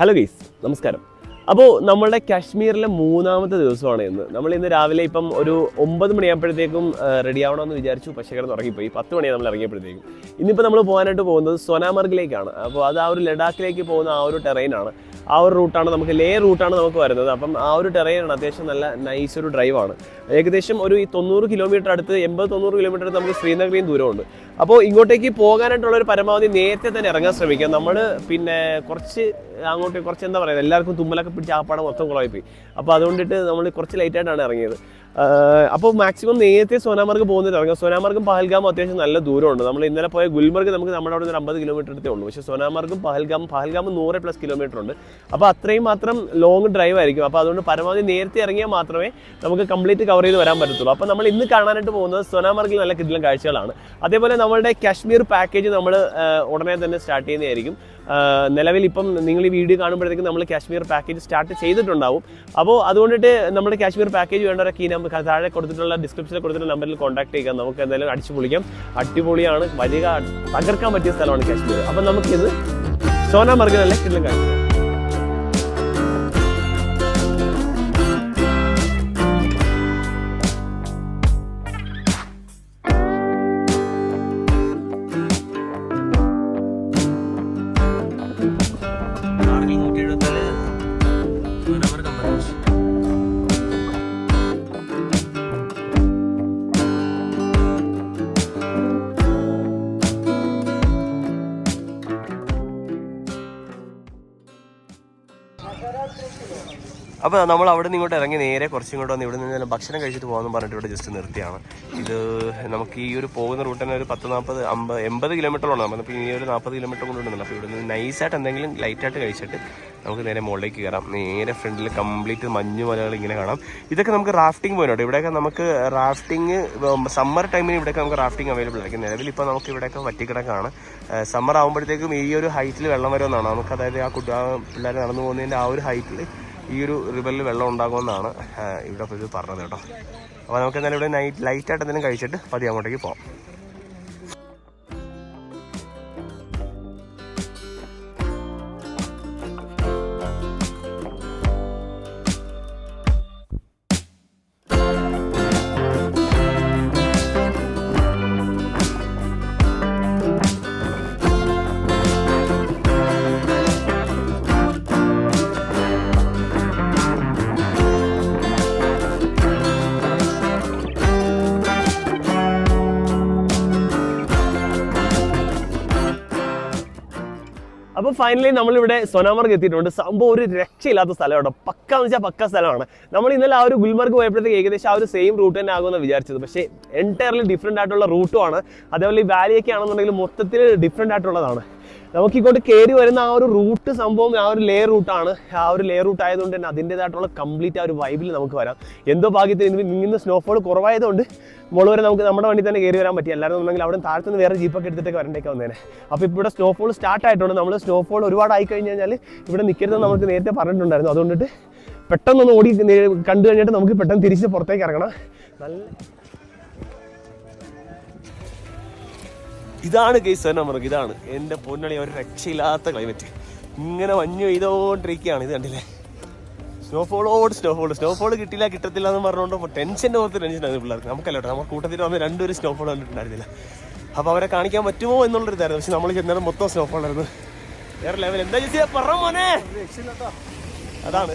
Hello ഗീസ് നമസ്കാരം. അപ്പോൾ നമ്മളുടെ കാശ്മീരിലെ മൂന്നാമത്തെ ദിവസമാണ് ഇന്ന്. നമ്മൾ ഇന്ന് രാവിലെ ഇപ്പം ഒരു ഒമ്പത് മണിയാകുമ്പോഴത്തേക്കും റെഡി ആവണമെന്ന് വിചാരിച്ചു പക്ഷേ കിടന്ന് ഉറങ്ങിപ്പോയി. പത്ത് മണിയാണ് നമ്മൾ ഇറങ്ങിയപ്പോഴത്തേക്കും. ഇന്നിപ്പോൾ നമ്മൾ പോകാനായിട്ട് പോകുന്നത് സോനാമർഗിലേക്കാണ്. അപ്പോൾ അത് ആ ഒരു ലഡാക്കിലേക്ക് പോകുന്ന ആ ഒരു ടെറൈനാണ് ആ ഒരു റൂട്ടാണ് നമുക്ക് ലേ റൂട്ടാണ് നമുക്ക് വരുന്നത്. അപ്പം ആ ഒരു ടെറൈനാണ് അത്യാവശ്യം നല്ല നൈസ് ഒരു ഡ്രൈവാണ് ഏകദേശം ഒരു ഈ തൊണ്ണൂറ് കിലോമീറ്റർ അടുത്ത് എൺപത് തൊണ്ണൂറ് കിലോമീറ്റർ അടുത്ത് നമുക്ക് ശ്രീനഗറിയും ദൂരമുണ്ട്. അപ്പോൾ ഇങ്ങോട്ടേക്ക് പോകാനായിട്ടുള്ള ഒരു പരമാവധി നേരത്തെ തന്നെ ഇറങ്ങാൻ ശ്രമിക്കാം. നമ്മൾ പിന്നെ കുറച്ച് അങ്ങോട്ട് കുറച്ച് എന്താ പറയുക എല്ലാവർക്കും തുമ്മലൊക്കെ പിടിച്ച് ആ പടം മൊത്തം കുളമായി പോയി അപ്പോൾ അതുകൊണ്ടിട്ട് നമ്മൾ കുറച്ച് ലേറ്റായിട്ടാണ് ഇറങ്ങിയത്. അപ്പോൾ മാക്സിമം നേരത്തെ സോനാമാർഗ് പോകുന്നത് ഇറങ്ങാം സോനാമാർഗും പഹൽഗാമും അത്യാവശ്യം നല്ല ദൂരമുണ്ട്. നമ്മൾ ഇന്നലെ പോയ ഗുൽമർഗ് നമുക്ക് നമ്മുടെ അവിടെ ഒരു അമ്പത് കിലോമീറ്റർ അടുത്തേ ഉള്ളൂ. പക്ഷേ സോനാമാർഗും പഹൽഗാം പഹൽഗാമും നൂറ് പ്ലസ് കിലോമീറ്റർ ഉണ്ട്. അപ്പോൾ അത്രയും മാത്രം ലോങ് ഡ്രൈവ് ആയിരിക്കും. അപ്പോൾ അതുകൊണ്ട് പരമാവധി നേരത്തെ ഇറങ്ങിയാൽ മാത്രമേ നമുക്ക് കംപ്ലീറ്റ് കവർ ചെയ്ത് വരാൻ പറ്റത്തുള്ളൂ. അപ്പോൾ നമ്മൾ ഇന്ന് കാണാനായിട്ട് പോകുന്നത് സോനാമാർഗിൽ നല്ല കിടിലം കാഴ്ചകളാണ്. അതേപോലെ നമ്മുടെ കാശ്മീർ പാക്കേജ് നമ്മൾ ഉടനെ തന്നെ സ്റ്റാർട്ട് ചെയ്യുന്നതായിരിക്കും. നിലവിൽ ഇപ്പം നിങ്ങൾ ഈ വീഡിയോ കാണുമ്പോഴത്തേക്കും നമ്മൾ കാശ്മീർ പാക്കേജ് സ്റ്റാർട്ട് ചെയ്തിട്ടുണ്ടാവും. അപ്പോൾ അതുകൊണ്ടിട്ട് നമ്മുടെ കാശ്മീർ പാക്കേജ് വേണ്ടവരൊക്കെ ഈ നമ്പർ താഴെ കൊടുത്തിട്ടുള്ള ഡിസ്ക്രിപ്ഷനിൽ കൊടുത്തിട്ടുള്ള നമ്പറിൽ കോൺടാക്ട് ചെയ്യുക നമുക്ക് എന്തായാലും അടിച്ചു പൊളിക്കാം. അടിപൊളിയാണ്. വലിയ തകർക്കാൻ പറ്റിയ സ്ഥലമാണ് കാശ്മീർ. അപ്പം നമുക്കിത് സോനാമർഗം അല്ലെങ്കിൽ കാഴ്ച അപ്പോൾ നമ്മൾ അവിടെ നിന്ന് ഇങ്ങോട്ട് ഇറങ്ങി നേരെ കുറച്ചും ഇങ്ങോട്ട് വന്ന് ഇവിടെ നിന്ന് ഭക്ഷണം കഴിച്ചിട്ട് പോകാമെന്ന് പറഞ്ഞിട്ട് ഇവിടെ ജസ്റ്റ് നിർത്തിയാണ്. ഇത് നമുക്ക് ഈ ഒരു പോകുന്ന റൂട്ട് തന്നെ ഒരു പത്ത് നാൽപ്പത് അമ്പത് എൺപത് കിലോമീറ്ററോളം അപ്പോൾ ഈ ഒരു നാൽപ്പത് കിലോമീറ്റർ കൊണ്ടുണ്ട് അപ്പോൾ ഇവിടെ നിന്ന് നൈസായിട്ട് എന്തെങ്കിലും ലൈറ്റായിട്ട് കഴിച്ചിട്ട് നമുക്ക് നേരെ മുകളിലേക്ക് കയറാം. നേരെ ഫ്രണ്ടിൽ കംപ്ലീറ്റ് മഞ്ഞു മലകൾ ഇങ്ങനെ കാണാം. ഇതൊക്കെ നമുക്ക് റാഫ്റ്റിംഗ് പോയിട്ടുണ്ട് ഇവിടെയൊക്കെ നമുക്ക് റാഫ്റ്റിംഗ് സമ്മർ ടൈമിന് ഇവിടെയൊക്കെ നമുക്ക് റാഫ്റ്റിംഗ് അവൈലബിൾ ആയിരിക്കും. നിലവിൽ ഇപ്പോൾ നമുക്ക് ഇവിടെയൊക്കെ വറ്റിക്കിടക്കാണ്. സമ്മർ ആകുമ്പോഴത്തേക്കും ഈ ഒരു ഹൈറ്റിൽ വെള്ളം വരുമെന്നാണ്. നമുക്ക് അതായത് ആ കുട്ടി പിള്ളേർ നടന്നു പോകുന്നതിന്റെ ആ ഒരു ഹൈറ്റിൽ ഈ ഒരു റിവറിൽ വെള്ളം ഉണ്ടാകുമെന്നാണ് ഇവിടെ ഇത് പറഞ്ഞത് കേട്ടോ. അപ്പോൾ നമുക്ക് എന്തായാലും ഇവിടെ നൈറ്റ് ലൈറ്റായിട്ട് എന്തെങ്കിലും കഴിച്ചിട്ട് പതി അങ്ങോട്ടേക്ക് പോകാം അപ്പോൾ ഫൈനലി നമ്മളിവിടെ സോനാമർഗ് എത്തിയിട്ടുണ്ട്. സംഭവം ഒരു രക്ഷയില്ലാത്ത സ്ഥലമാണ് പക്ക എന്ന് വെച്ചാൽ പക്ക സ്ഥലമാണ്. നമ്മൾ ഇന്നലെ ആ ഒരു ഗുൽമർഗ് പോയപ്പോഴത്തേക്ക് ഏകദേശം ആ ഒരു സെയിം റൂട്ട് തന്നെ ആകുമെന്ന് വിചാരിച്ചത്. പക്ഷേ എന്റയർലി ഡിഫറെന്റ് ആയിട്ടുള്ള റൂട്ടുമാണ് അതേപോലെ ഈ വാലിയൊക്കെ ആണെന്നുണ്ടെങ്കിൽ മൊത്തത്തിൽ ഡിഫറെന്റ് ആയിട്ടുള്ളതാണ്. നമുക്ക് ഇങ്ങോട്ട് കയറി വരുന്ന ആ ഒരു റൂട്ട് സംഭവം ആ ഒരു ലേ റൂട്ടാണ് ആ ഒരു ലേ റൂട്ട് ആയതുകൊണ്ട് തന്നെ അതിന്റെതായിട്ടുള്ള കംപ്ലീറ്റ് ആ ഒരു വൈബിൽ നമുക്ക് വരാം. എന്തോ ഭാഗ്യത്തിന് ഇന്ന് സ്നോഫോൾ കുറവായതുകൊണ്ട് മുകളിൽ വരെ നമുക്ക് നമ്മുടെ വണ്ടി തന്നെ കയറി വരാൻ പറ്റി. ഉണ്ടെങ്കിൽ അവിടെ താഴത്തു നിന്ന് വേറെ ജീപ്പൊക്കെ എടുത്തിട്ടൊക്കെ വരണ്ടേക്ക് വന്നേനെ. അപ്പോൾ ഇവിടെ സ്നോഫോൾ സ്റ്റാർട്ട് ആയിട്ടുണ്ട്. നമ്മൾ സ്നോഫോൾ ഒരുപാട് ആയി കഴിഞ്ഞ് കഴിഞ്ഞാൽ ഇവിടെ നിൽക്കരുതെന്ന് നമുക്ക് നേരത്തെ പറഞ്ഞിട്ടുണ്ടായിരുന്നു. അതുകൊണ്ടിട്ട് പെട്ടെന്നൊന്ന് ഓടി കണ്ടു കഴിഞ്ഞിട്ട് നമുക്ക് പെട്ടെന്ന് തിരിച്ച് പുറത്തേക്ക് ഇറങ്ങണം. നല്ല ഇതാണ് കേസ് തന്നെ നമുക്ക് ഇതാണ് എന്റെ പൊന്നണി ഒരു രക്ഷയില്ലാത്ത ക്ലൈമറ്റ് ഇങ്ങനെ മഞ്ഞ് പെയ്തോണ്ടിരിക്കുകയാണ് ഇത് കണ്ടില്ലേ? സ്നോഫോളോട് സ്നോഫോൾ സ്നോഫോൾ കിട്ടില്ല കിട്ടത്തില്ല എന്ന് പറഞ്ഞുകൊണ്ട് ടെൻഷന്റെ പുറത്ത് ടെൻഷൻ ആയിരുന്നു പിള്ളേർക്ക്. നമുക്കല്ല കേട്ടോ നമ്മുടെ കൂട്ടത്തിൽ വന്ന് രണ്ടുപേരും സ്നോഫോൾ കണ്ടിട്ടുണ്ടായിരുന്നില്ല. അപ്പോൾ അവരെ കാണിക്കാൻ പറ്റുമോ എന്നുള്ളൊരു ഇതായിരുന്നു പക്ഷെ നമ്മൾ ചെന്നേരം മൊത്തം സ്നോഫോൾ ആയിരുന്നു. വേറെ ലെവൽ എന്താ ചേച്ചി പറ മോനെ. അതാണ്.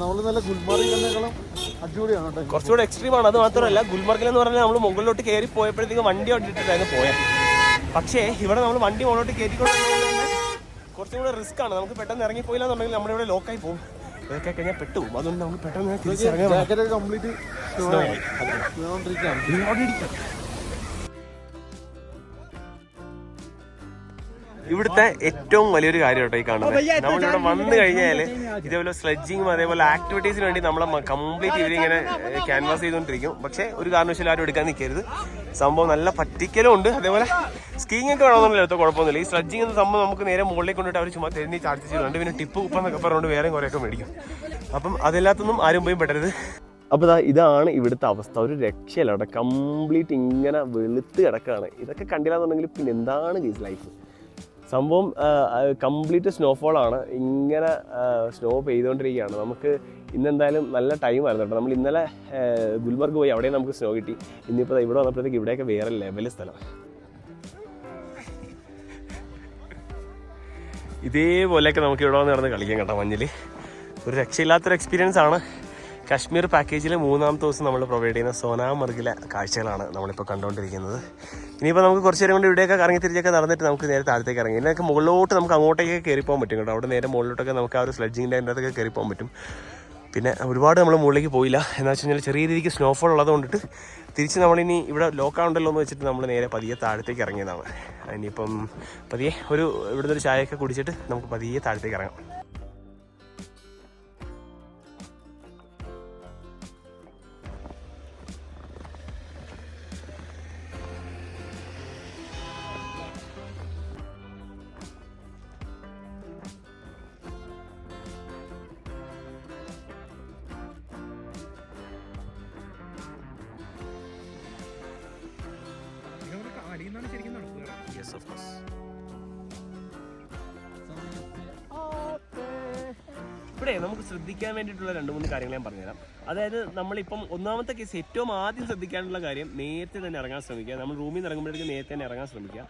നമ്മൾ നല്ല ഗുൽമാർഗിനേക്കാളും അടിപൊളിയാണ് കേട്ടോ. കുറച്ചുകൂടെ എക്സ്ട്രീം ആണ്. അത് മാത്രമല്ല ഗുൽമർഗിൽ എന്ന് പറഞ്ഞാൽ നമ്മൾ മുകളിലോട്ട് കയറി പോയപ്പോഴത്തേക്കും വണ്ടി ഇട്ടിട്ടായിരുന്നു പോയത് പക്ഷേ ഇവിടെ നമ്മൾ വണ്ടി മുകളിലോട്ട് കയറ്റിക്കൊണ്ട് കുറച്ചും കൂടെ റിസ്ക് ആണ്. നമുക്ക് പെട്ടെന്ന് ഇറങ്ങി പോയില്ലാന്നുണ്ടെങ്കിൽ നമ്മുടെ ഇവിടെ ലോക്കായി പോകും. ഇതൊക്കെ കഴിഞ്ഞാൽ പെട്ടുപോകും അതുകൊണ്ട് നമുക്ക് പെട്ടെന്ന് കംപ്ലീറ്റ് ഇവിടുത്തെ ഏറ്റവും വലിയൊരു കാര്യം കേട്ടോ ഈ കാണുന്നത്. നമ്മളിവിടെ വന്നു കഴിഞ്ഞാൽ ഇതേപോലെ സ്ലെഡ്ജിങ്ങും അതേപോലെ ആക്ടിവിറ്റീസിന് വേണ്ടി നമ്മളെ കംപ്ലീറ്റ് ഇവരിങ്ങനെ ക്യാൻവാസ് ചെയ്തുകൊണ്ടിരിക്കും. പക്ഷേ ഒരു കാരണവശാലും ആരും എടുക്കാൻ നിൽക്കരുത്. സംഭവം നല്ല പറ്റിക്കലും ഉണ്ട്. അതേപോലെ സ്കീയിങ് ഒക്കെ വേണമെന്നുള്ള എടുത്ത കുഴപ്പമൊന്നുമില്ല. ഈ സ്ലഡ്ജിങ് എന്ന സംഭവം നമുക്ക് നേരെ മുകളിലേക്ക് കൊണ്ടിട്ട് അവർ ചുമ്മാ തെരഞ്ഞ് ചാർജ് ചെയ്യുന്നുണ്ട്. പിന്നെ ടിപ്പ് കുപ്പെന്നൊക്കെ പറഞ്ഞുകൊണ്ട് വേറെ കുറേയൊക്കെ മേടിക്കും. അപ്പം അതില്ലാത്തൊന്നും ആരും പോയി പെടരുത് അപ്പോൾ ഇതാണ് ഇവിടുത്തെ അവസ്ഥ. ഒരു രക്ഷയില്ല കേട്ടോ. കംപ്ലീറ്റ് ഇങ്ങനെ വെളുത്ത് കിടക്കുകയാണ് ഇതൊക്കെ കണ്ടില്ലാന്നുണ്ടെങ്കിൽ പിന്നെ എന്താണ് ഗീസ് ലൈഫ് സംഭവം കംപ്ലീറ്റ് സ്നോഫോളാണ് ഇങ്ങനെ സ്നോ പെയ്തുകൊണ്ടിരിക്കുകയാണ്. നമുക്ക് ഇന്നെന്തായാലും നല്ല ടൈം ആയിരുന്നു കേട്ടോ. നമ്മൾ ഇന്നലെ ഗുൽബർഗ് പോയി അവിടെ നമുക്ക് സ്നോ കിട്ടി. ഇന്നിപ്പോൾ ഇവിടെ വന്നപ്പോഴത്തേക്ക് ഇവിടെയൊക്കെ വേറെ ലെവൽ സ്ഥലം. ഇതേപോലെയൊക്കെ നമുക്ക് ഇവിടെ വന്ന് നടന്ന് കളിക്കാം കേട്ടോ മഞ്ഞിൽ ഒരു രക്ഷയില്ലാത്തൊരു എക്സ്പീരിയൻസ് ആണ്. കാശ്മീർ പാക്കേജിലെ മൂന്നാമത്തെ ദിവസം നമ്മൾ പ്രൊവൈഡ് ചെയ്യുന്ന സോനാമർഗിലെ കാഴ്ചകളാണ് നമ്മളിപ്പോൾ കണ്ടുകൊണ്ടിരിക്കുന്നത്. ഇനിയിപ്പോൾ നമുക്ക് കുറച്ച് നേരം കൊണ്ട് ഇവിടെയൊക്കെ കറങ്ങി തിരിച്ചൊക്കെ നടന്നിട്ട് നമുക്ക് നേരെ താഴത്തേക്ക് ഇറങ്ങി. ഇതിനൊക്കെ മുകളിലോട്ട് നമുക്ക് അങ്ങോട്ടേക്ക് കയറി പോകാൻ പറ്റും കേട്ടോ. അവിടെ നേരെ മുകളിലോട്ടൊക്കെ നമുക്ക് ആ ഒരു സ്ലഡ്ജിന്റെ അതിന്റെ അകത്തൊക്കെ കയറി പോകാൻ പറ്റും. പിന്നെ ഒരുപാട് നമ്മൾ മുകളിലേക്ക് പോയില്ല. എന്ന് വെച്ച് കഴിഞ്ഞാൽ ചെറിയ രീതിക്ക് സ്നോഫോൾ ഉള്ളത് കൊണ്ടിട്ട് തിരിച്ച് നമ്മളിനി ഇവിടെ ലോക്കാവുണ്ടല്ലോ എന്ന് വെച്ചിട്ട് നമ്മൾ നേരെ പതിയെ താഴത്തേക്ക് ഇറങ്ങിയതാണ്. ഇനിയിപ്പം പതിയെ ഒരു ഇവിടുന്ന് ഒരു ചായയൊക്കെ കുടിച്ചിട്ട് നമുക്ക് പതിയെ താഴത്തേക്ക് ഇറങ്ങാം. Yes of course. ഇവിടെ നമുക്ക് ശ്രദ്ധിക്കാൻ വേണ്ടിയിട്ടുള്ള രണ്ട് മൂന്ന് കാര്യങ്ങൾ ഞാൻ പറഞ്ഞുതരാം അതായത് നമ്മളിപ്പം ഒന്നാമത്തെ കേസ് ഏറ്റവും ആദ്യം ശ്രദ്ധിക്കാനുള്ള കാര്യം നേരത്തെ തന്നെ ഇറങ്ങാൻ ശ്രമിക്കുക. നമ്മൾ റൂമിൽ നിന്ന് ഇറങ്ങുമ്പോഴേക്കും നേരത്തെ തന്നെ ഇറങ്ങാൻ ശ്രമിക്കുക.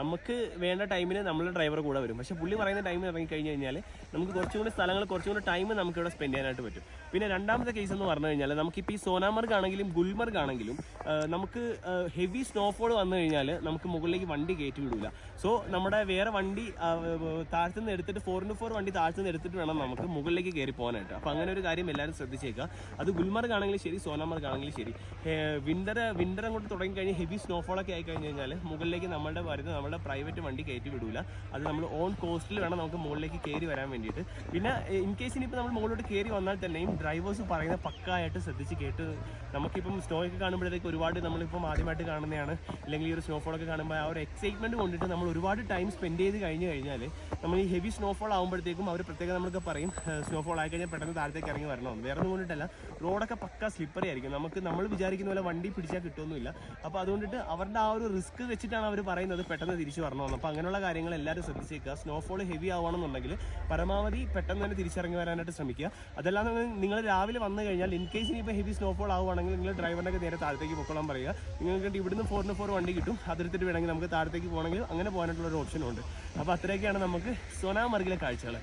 നമുക്ക് വേണ്ട ടൈമിന് നമ്മൾ ഡ്രൈവർ കൂടെ വരും. പക്ഷേ പുള്ളി പറയുന്ന ടൈമിൽ ഇറങ്ങി കഴിഞ്ഞ് കഴിഞ്ഞാൽ നമുക്ക് കുറച്ചും കൂടി സ്ഥലങ്ങൾ കുറച്ചും കൂടി ടൈം നമുക്ക് ഇവിടെ സ്പെൻഡ് ചെയ്യാനായിട്ട് പറ്റും. പിന്നെ രണ്ടാമത്തെ കേസ് എന്ന് പറഞ്ഞു കഴിഞ്ഞാൽ നമുക്കിപ്പോൾ ഈ സോനാമർഗ് ആണെങ്കിലും ഗുൽമർഗ് ആണെങ്കിലും നമുക്ക് ഹെവി സ്നോഫോൾ വന്നു കഴിഞ്ഞാൽ നമുക്ക് മുകളിലേക്ക് വണ്ടി കയറ്റി വിടില്ല സോ നമ്മുടെ വേറെ വണ്ടി താഴ്ത്തുനിന്ന് എടുത്തിട്ട് ഫോർ ഇന്റു ഫോർ വണ്ടി താഴ്ത്തുനിന്ന് എടുത്തിട്ട് വേണം നമുക്ക് മുകളിലേക്ക് കയറി പോകാനായിട്ട്. അപ്പോൾ അങ്ങനെ ഒരു കാര്യം എല്ലാവരും ശ്രദ്ധിച്ചേക്കുക. അത് ഗുൽമർഗ് ആണെങ്കിലും ശരി സോനാമർഗ് ആണെങ്കിലും ശരി വിന്റർ വിന്റർ അങ്ങോട്ട് തുടങ്ങി കഴിഞ്ഞ് ഹെവി സ്നോഫോളൊക്കെ ആയി കഴിഞ്ഞ് കഴിഞ്ഞാൽ മുകളിലേക്ക് നമ്മുടെ വരുന്ന നമ്മുടെ പ്രൈവറ്റ് വണ്ടി കയറ്റി വിടൂല. അത് നമ്മൾ ഓൺ കോസ്റ്റിൽ വേണം നമുക്ക് മുകളിലേക്ക് കയറി വരാൻ വേണ്ടിയിട്ട്. പിന്നെ ഇൻ കേസ് ഇനിയിപ്പോൾ നമ്മൾ മുകളിലോട്ട് കയറി വന്നാൽ തന്നെയും ഡ്രൈവേഴ്സ് പറയുന്ന പക്കായിട്ട് ശ്രദ്ധിച്ച് കേട്ട് നമുക്കിപ്പം സ്നോ ഒക്കെ കാണുമ്പോഴത്തേക്ക് ഒരുപാട് നമ്മളിപ്പം ആദ്യമായിട്ട് കാണുന്നതാണ്. അല്ലെങ്കിൽ ഈ ഒരു സ്നോഫോളൊക്കെ കാണുമ്പോൾ ആ ഒരു എക്സൈറ്റ്മെന്റ് കൊണ്ടിട്ട് നമ്മൾ ഒരുപാട് ടൈം സ്പെൻഡ് ചെയ്ത് കഴിഞ്ഞ് കഴിഞ്ഞാൽ നമ്മൾ ഈ ഹെവി സ്നോഫോൾ ആകുമ്പോഴത്തേക്കും അവർ പ്രത്യേകം നമ്മൾക്ക് പറയും സ്നോഫോൾ ആയി കഴിഞ്ഞാൽ പെട്ടെന്ന് താഴത്തേക്ക് ഇറങ്ങി വരണം. വേറെ ഒന്നും കൊണ്ടിട്ടല്ല. റോഡൊക്കെ പക്ക സ്ലിപ്പറി ആയിരിക്കും. നമുക്ക് നമ്മൾ വിചാരിക്കുന്ന പോലെ വണ്ടി പിടിച്ചാൽ കിട്ടുമൊന്നുമില്ല അപ്പോൾ അതുകൊണ്ടിട്ട് അവരുടെ ആ ഒരു റിസ്ക് വെച്ചിട്ടാണ് അവർ പറയുന്നത് പെട്ടെന്ന് തിരിച്ചു വരണമെന്ന് അപ്പോൾ അങ്ങനെയുള്ള കാര്യങ്ങൾ എല്ലാവരും ശ്രദ്ധിച്ചേക്കുക. സ്നോഫോൾ ഹെവി ആവണമെന്നുണ്ടെങ്കിൽ പരമാവധി പെട്ടെന്ന് തന്നെ തിരിച്ചിറങ്ങി വരാനായിട്ട് ശ്രമിക്കുക. അതല്ലാതെ നിങ്ങൾ രാവിലെ വന്നു കഴിഞ്ഞാൽ ഇൻ കേസ് ഇനിയിപ്പോൾ ഹെവി സ്നോഫോൾ ആവുകയാണെങ്കിൽ നിങ്ങൾ ഡ്രൈവറിനൊക്കെ നേരെ താഴത്തേക്ക് പൊക്കോളാൻ പറയുക. നിങ്ങൾക്ക് ഇവിടുന്ന് ഫോറിന് ഫോർ വണ്ടി കിട്ടും. അതിർത്തിട്ട് വേണമെങ്കിൽ നമുക്ക് താഴത്തേക്ക് പോകണമെങ്കിൽ അങ്ങനെ പോകാനായിട്ടുള്ള ഒരു ഓപ്ഷനും ഉണ്ട്. അപ്പോൾ അത്രയൊക്കെയാണ് നമുക്ക് സോനാമർഗിലെ കാഴ്ചകൾ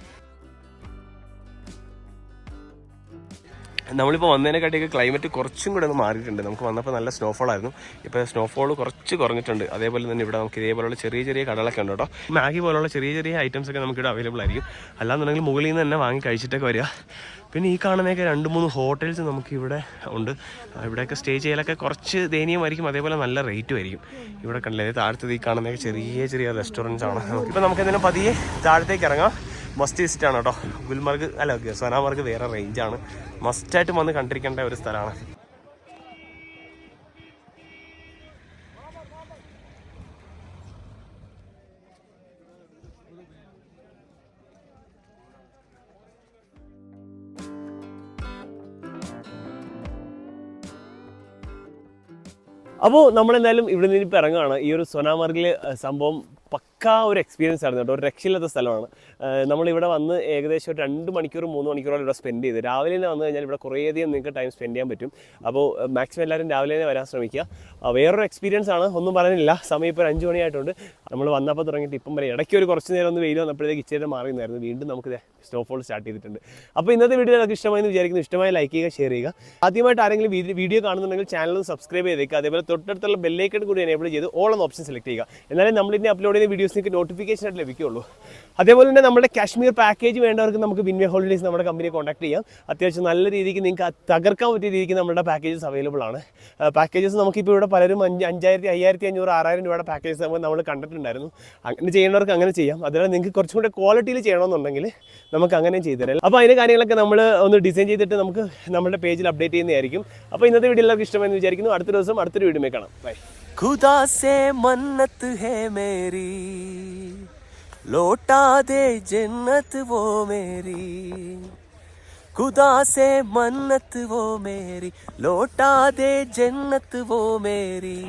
നമ്മളിപ്പോൾ വന്നതിനെക്കാട്ടിയൊക്കെ ക്ലൈമറ്റ് കുറച്ചും കൂടെ ഒന്ന് മാറിയിട്ടുണ്ട്. നമുക്ക് വന്നപ്പോൾ നല്ല സ്നോഫോൾ ആയിരുന്നു. ഇപ്പോൾ സ്നോഫോൾ കുറച്ച് കുറഞ്ഞിട്ടുണ്ട്. അതേപോലെ തന്നെ ഇവിടെ നമുക്ക് ഇതേപോലുള്ള ചെറിയ ചെറിയ കടകളൊക്കെ ഉണ്ട് കേട്ടോ. മാഗി പോലുള്ള ചെറിയ ചെറിയ ഐറ്റംസ് ഒക്കെ നമുക്കിവിടെ അവൈലബിൾ ആയിരിക്കും. അല്ലാന്നുണ്ടെങ്കിൽ മുകളിൽ നിന്ന് തന്നെ വാങ്ങി കഴിച്ചിട്ടൊക്കെ വരിക. പിന്നെ ഈ കാണുന്നതൊക്കെ രണ്ട് മൂന്ന് ഹോട്ടൽസ് നമുക്ക് ഇവിടെ ഉണ്ട്. ഇവിടെയൊക്കെ സ്റ്റേ ചെയ്യലൊക്കെ കുറച്ച് ദയനീയമായിരിക്കും അതേപോലെ നല്ല റേറ്റും ആയിരിക്കും. ഇവിടെ കണ്ടില്ലേ താഴത്തത് ഈ കാണുന്നതൊക്കെ ചെറിയ ചെറിയ റെസ്റ്റോറന്റ്സ് ആണ്. ഇപ്പോൾ നമുക്ക് എന്തെങ്കിലും പതിയെ താഴത്തേക്ക് ഇറങ്ങാം. മസ്റ്റ് വിസിറ്റ് ആണ് കേട്ടോ ഗുൽമർഗ് അല്ല സോനാമർഗ് വേറെ റേഞ്ചാണ് മസ്റ്റായിട്ട് വന്ന് കണ്ടിരിക്കേണ്ട ഒരു സ്ഥലമാണ്. അപ്പോൾ നമ്മളെന്തായാലും ഇവിടെ നിന്ന് ഇപ്പോൾ ഇറങ്ങുകയാണ് ഈ ഒരു സോനാമർഗിലെ സംഭവം പക്കാ ഒരു എക്സ്പീരിയൻസ് ആയിരുന്നു കേട്ടോ. ഒരു രക്ഷയില്ലാത്ത സ്ഥലമാണ്. നമ്മളിവിടെ വന്ന് ഏകദേശം ഒരു രണ്ട് മണിക്കൂർ മൂന്ന് മണിക്കൂറോളം ഇവിടെ സ്പെൻഡ് ചെയ്ത്. രാവിലെ തന്നെ വന്നു കഴിഞ്ഞാൽ ഇവിടെ കുറേയധികം നിങ്ങൾക്ക് ടൈം സ്പെൻഡ് ചെയ്യാൻ പറ്റും. അപ്പോൾ മാക്സിമം എല്ലാവരും രാവിലെ തന്നെ വരാൻ ശ്രമിക്കുക. വേറൊരു എക്സ്പീരിയൻസ് ആണ്. ഒന്നും പറയാനില്ല സമയം ഇപ്പോൾ ഒരു അഞ്ച് മണിയായിട്ടുണ്ട്. നമ്മൾ വന്നപ്പോൾ തുടങ്ങിയിട്ട് ഇപ്പം വരെ ഇടയ്ക്ക് ഒരു കുറച്ച് നേരം ഒന്ന് വെയിൽ വന്നപ്പോഴത്തേക്ക് ഇച്ചിരി മാറി നിന്നായിരുന്നു വീണ്ടും നമുക്ക് സ്നോഫോൾ സ്റ്റാർട്ട് ചെയ്തിട്ടുണ്ട്. അപ്പോൾ ഇന്നത്തെ വീഡിയോ നിങ്ങൾക്ക് ഇഷ്ടമായെന്ന് വിചാരിക്കുന്നു. ഇഷ്ടമായി ലൈക്ക് ചെയ്യുക ഷെയർ ചെയ്യുക. ആദ്യമായിട്ട് ആരെങ്കിലും വീഡിയോ കാണുന്നുണ്ടെങ്കിൽ ചാനൽ സബ്സ്ക്രൈബ് ചെയ്തേക്കുക അതേപോലെ തൊട്ടടുത്തുള്ള ബെല്ലൈക്കൺ കൂടി എനേബിൾ ചെയ്ത് ഓൾ എന്ന ഓപ്ഷൻ സെലക്ട് ചെയ്യുക. എന്നാലേ നമ്മൾ ഇനി അപ്ലോഡ് ചെയ്യുന്ന വീഡിയോസ് നിങ്ങൾക്ക് നോട്ടിഫിക്കേഷൻ ആയിട്ട് ലഭിക്കുകയുള്ളൂ. അതേപോലെ തന്നെ നമ്മുടെ കാശ്മീർ പാക്കേജ് വേണ്ടവർക്ക് നമുക്ക് വിൻവേ ഹോളിഡേസ് നമ്മുടെ കമ്പനിയെ കോൺടാക്ട് ചെയ്യാം. അത്യാവശ്യം നല്ല രീതിക്ക് നിങ്ങൾക്ക് തകർക്കാൻ പറ്റിയ രീതിക്ക് നമ്മുടെ പാക്കേജസ് അവൈലബിൾ ആണ്. പാക്കേജസ് നമുക്കിപ്പോൾ ഇവിടെ പലരും അഞ്ച് അഞ്ചായിരത്തി അയ്യായിരത്തി അഞ്ഞൂറ് ആറായിരം രൂപയുടെ പാക്കേജസ് നമ്മൾ നമ്മൾ കണ്ടിട്ടുണ്ടായിരുന്നു. അങ്ങനെ ചെയ്യേണ്ടവർക്ക് അങ്ങനെ ചെയ്യാം. അതുപോലെ നിങ്ങൾക്ക് കുറച്ചും കൂടെ ക്വാളിറ്റിയിൽ ചെയ്യണമെന്നുണ്ടെങ്കിൽ നമുക്ക് അങ്ങനെയും ചെയ്തു തരാം അപ്പോൾ അതിൻ്റെ കാര്യങ്ങളൊക്കെ നമ്മൾ ഒന്ന് ഡിസൈൻ ചെയ്തിട്ട് നമുക്ക് നമ്മുടെ പേജിൽ അപ്ഡേറ്റ് ചെയ്യുന്നതായിരിക്കും അപ്പോൾ ഇന്നത്തെ വീഡിയോ എല്ലാവർക്കും ഇഷ്ടമെന്ന് വിചാരിക്കുന്നു അടുത്ത ദിവസം അടുത്തൊരു വീഡിയോ കാണാം ബൈ खुदा से मन्नत है मेरी लौटा दे जन्नत वो मेरी खुदा से मन्नत वो मेरी लौटा दे जन्नत वो मेरी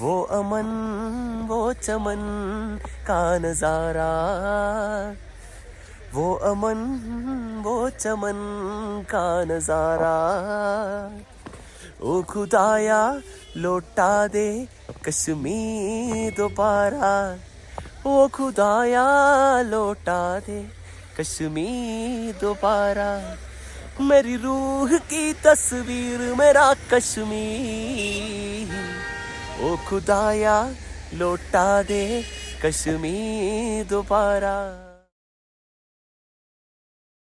वो अमन वो चमन का नजारा वो अमन, वो चमन का नज़ारा। ओ खुदाया, लौटा दे कश्मीर दोबारा। ओ खुदाया, लौटा दे कश्मीर दोबारा। मेरी रूह की तस्वीर, मेरा कश्मीर। ओ खुदाया, लौटा दे कश्मीर दोबारा।